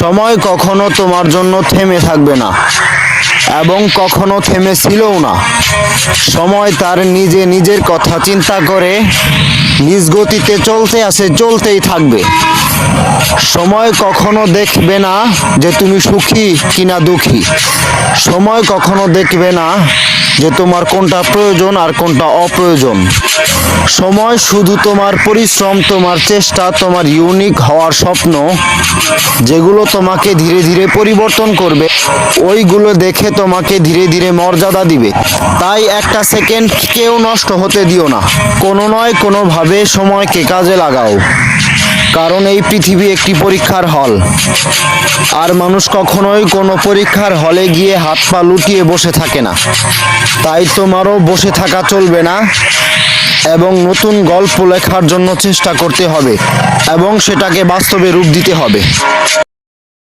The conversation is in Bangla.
সময় কখনো তোমার জন্য থেমে থাকবে না এবং কখনো থেমেছিলও না। সময় তার নিজে নিজের কথা চিন্তা করে, নিজ গতিতে চলতে আছে চলতেই থাকবে। সময় কখনো দেখবে না যে তুমি সুখী কিনা দুঃখী। সময় কখনো দেখবে না যে তোমার কোনটা প্রয়োজন আর কোনটা অপ্রয়োজন। সময় শুধু তোমার পরিশ্রম, তোমার চেষ্টা, তোমার ইউনিক হওয়ার স্বপ্ন, যেগুলো তোমাকে ধীরে ধীরে পরিবর্তন করবে, ওইগুলো দেখে তোমাকে ধীরে ধীরে মর্যাদা দিবে। তাই একটা সেকেন্ড কেউ নষ্ট হতে দিও না। কোনো নয়, কোনোভাবে সময়কে কাজে লাগাও। কারণ এই পৃথিবী একটি পরীক্ষার হল। আর মানুষ কখনোই কোনো পরীক্ষার হলে গিয়ে হাত পা লুটিয়ে বসে থাকে না। তাই তোমারও বসে থাকা চলবে না এবং নতুন গল্প লেখার জন্য চেষ্টা করতে হবে এবং সেটাকে বাস্তবে রূপ দিতে হবে।